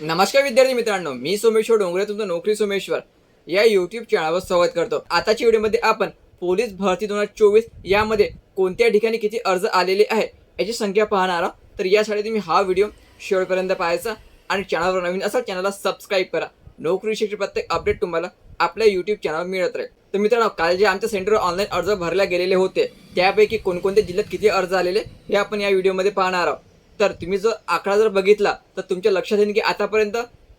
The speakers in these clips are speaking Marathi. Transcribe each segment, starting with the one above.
नमस्कार विद्यार्थी मित्रांनो मी सोमेश्वर डोंगरे तुमचं नोकरी सोमेश्वर. या युट्यूब चॅनलवर स्वागत करतो. आताच्या व्हिडिओमध्ये आपण पोलीस भरती दोन हजार चोवीस यामध्ये कोणत्या ठिकाणी किती अर्ज आलेले आहे याची संख्या पाहणार आहोत. तर यासाठी तुम्ही हा व्हिडिओ शेवटपर्यंत पाहायचा आणि चॅनलवर नवीन असाल चॅनलला सबस्क्राईब करा. नोकरी प्रत्येक अपडेट तुम्हाला आपल्या युट्यूब चॅनलवर मिळत राहील. तर मित्रांनो काल जे आमच्या सेंटरवर ऑनलाईन अर्ज भरले गेलेले होते त्यापैकी कोणकोणत्या जिल्ह्यात किती अर्ज आलेले हे आपण या व्हिडिओमध्ये पाहणार आहोत. तर तुम्ही जर आकडा जर बघितला तर तुमच्या लक्षात येईल की आतापर्यंत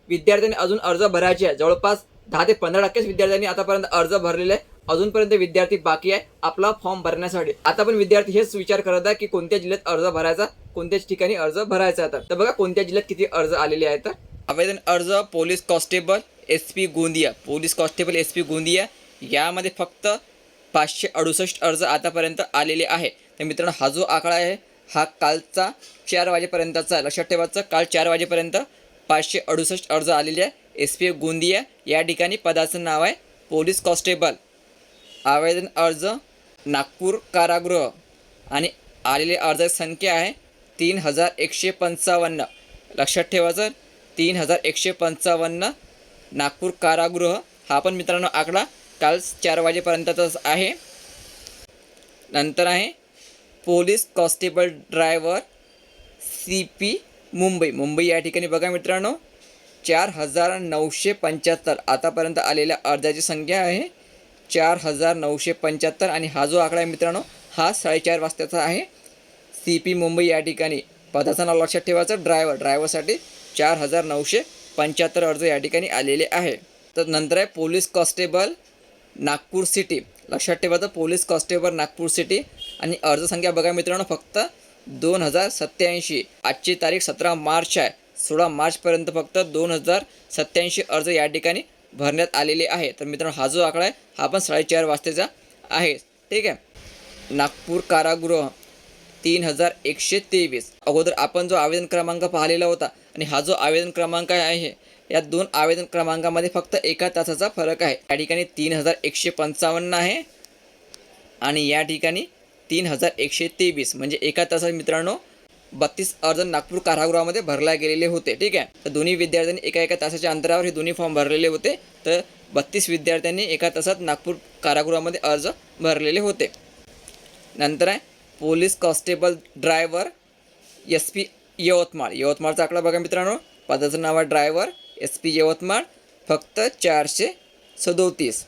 विद्यार्थ्यांनी अजून अर्ज भरायचे आहे. जवळपास दहा ते पंधरा टक्केच विद्यार्थ्यांनी आतापर्यंत अर्ज भरलेले आहे. अजूनपर्यंत विद्यार्थी बाकी आहे आपला फॉर्म भरण्यासाठी. आता पण विद्यार्थी हेच विचार करत आहे की कोणत्या जिल्ह्यात अर्ज भरायचा कोणत्या ठिकाणी अर्ज भरायचा आता. तर बघा कोणत्या जिल्ह्यात किती अर्ज आलेले आहेत. तर आवेदन अर्ज police constable S P Gondia. Police constable S P Gondia. यामध्ये फक्त पाचशे अडुसष्ट अर्ज आतापर्यंत आलेले आहे. तर मित्रांनो हा जो आकडा आहे हा कालचा चार वाजेपर्यंतचा लक्षात ठेवायचं काल चार वाजेपर्यंत पाचशे अडुसष्ट अर्ज आलेले आहे. एस पी गोंदिया या ठिकाणी पदाचं नाव आहे पोलीस कॉन्स्टेबल. आवेदन अर्ज नागपूर कारागृह. आणि आलेले अर्जाची संख्या आहे तीन हजार एकशे पंचावन्न. लक्षात ठेवायचं तीन हजार एकशे पंचावन्न नागपूर कारागृह. हा पण मित्रांनो आकडा काल चार वाजेपर्यंतचाच आहे. नंतर आहे police constable driver C P Mumbai. Mumbai या ठिकाणी बघा मित्रांनो चार हजार नऊशे पंच्याहत्तर. आतापर्यंत आलेल्या अर्जाची संख्या आहे चार हजार नऊशे पंच्याहत्तर आणि हा जो आकडा आहे मित्रांनो हा साडेचार वाजताचा आहे. सी पी मुंबई या ठिकाणी पदाचं नाव लक्षात ठेवायचं ड्रायव्हर. ड्रायव्हरसाठी चार हजार नऊशे पंच्याहत्तर अर्ज या ठिकाणी आलेले आहे. तर नंतर आहे पोलीस कॉन्स्टेबल नागपूर सिटी. लक्षात ठेवायचं पोलीस कॉन्स्टेबल नागपूर सिटी आणि अर्ज संख्या बघा मित्रांनो फक्त दोन हजार सत्याऐंशी आजची तारीख सतरा मार्च आहे. सोळा मार्चपर्यंत फक्त दोन हजार सत्याऐंशी अर्ज या ठिकाणी भरण्यात आलेले आहे तर मित्रांनो हा जो आकडा आहे हा पण साडेचार वाजतेचा आहे. ठीक आहे? नागपूर कारागृह तीन हजार एकशे तेवीस. अगोदर आपण जो आवेदन क्रमांक पाहिलेला होता आणि हा जो आवेदन क्रमांक आहे या दोन आवेदन क्रमांकामध्ये फक्त एका तासाचा फरक आहे. या ठिकाणी तीन हजार एकशे पंचावन्न आहे आणि या ठिकाणी तीन हजार एकशे तेवीस म्हणजे एका तासात मित्रांनो बत्तीस अर्ज नागपूर कारागृहामध्ये भरला गेलेले होते. ठीक आहे? तर दोन्ही विद्यार्थ्यांनी एका एका तासाच्या अंतरावर हे दोन्ही फॉर्म भरलेले होते. तर बत्तीस विद्यार्थ्यांनी एका तासात नागपूर कारागृहामध्ये अर्ज भरलेले होते. नंतर आहे police constable driver S P Yavatmal. यवतमाळचा आकडा बघा मित्रांनो. पदाचं नाव आहे ड्रायव्हर एस पी यवतमाळ. फक्त चारशे सदोतीस.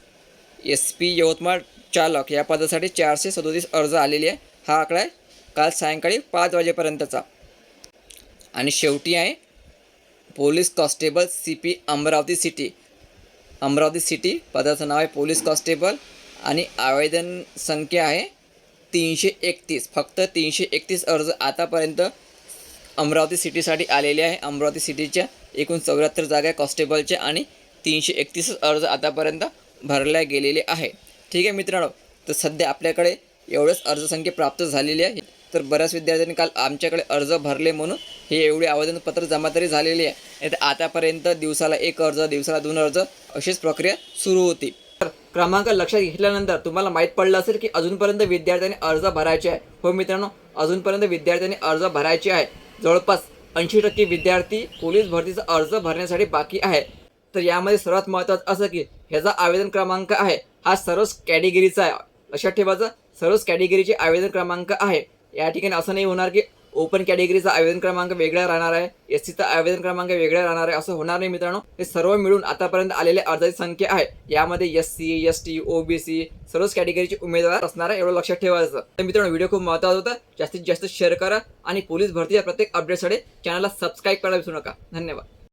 एस पी यवतमाळ चालक या पदासाठी चारशे सदोतीस अर्ज आलेले आहे. हा आकडा आहे काल सायंकाळी पाच वाजेपर्यंतचा. आणि शेवटी आहे police constable C P Amravati city. Amravati city पदाचं नाव आहे पोलीस कॉन्स्टेबल. आणि आवेदन संख्या आहे तीनशे एकतीस. फक्त तीनशे एकतीस अर्ज आतापर्यंत अमरावती सिटीसाठी आलेले आहे. अमरावती सिटीच्या एकूण चौऱ्याहत्तर जागा आहे कॉन्स्टेबलच्या आणि तीनशे एकतीस अर्ज आतापर्यंत भरल्या गेलेले आहे. ठीक आहे मित्रांनो तर सध्या आपल्याकडे एवढेच अर्जसंख्या प्राप्त झालेली आहे. तर बऱ्याच विद्यार्थ्यांनी काल आमच्याकडे अर्ज भरले म्हणून हे एवढे आवेदनपत्र जमा तरी झालेली आहे. तर आतापर्यंत दिवसाला एक अर्ज दिवसाला दोन अर्ज अशीच प्रक्रिया सुरू होती. तर क्रमांक लक्षात घेतल्यानंतर तुम्हाला माहीत पडलं असेल की अजूनपर्यंत विद्यार्थ्यांनी अर्ज भरायचे आहे. हो मित्रांनो अजूनपर्यंत विद्यार्थ्यांनी अर्ज भरायचे आहे. जवळपास ऐंशी टक्के विद्यार्थी पोलीस भरतीचा अर्ज भरण्यासाठी बाकी आहे. तर यामध्ये सर्वात महत्त्वाचं असं की ह्याचा आवेदन क्रमांक आहे. हा सर्वच कॅटेगरीचा आहे. लक्षात ठेवायचं सर्वच कॅटेगरीचे आवेदन क्रमांक आहे. या ठिकाणी असं नाही होणार की ओपन कॅटेगरीचा आवेदन क्रमांक वेगळा राहणार आहे. एस सीचा आवेदन क्रमांक वेगळा राहणार आहे असं होणार नाही मित्रांनो. हे सर्व मिळून आतापर्यंत आलेले अर्जाची संख्या आहे. यामध्ये S C S T OBC सर्वच कॅटेगरीचे उमेदवार असणार आहे एवढं लक्षात ठेवायचं. तर मित्रांनो व्हिडिओ खूप महत्त्वाचा होता. जास्तीत जास्त शेअर करा आणि पोलीस भरतीच्या प्रत्येक अपडेटसाठी चॅनलला सबस्क्राईब करायला विसरू नका. धन्यवाद.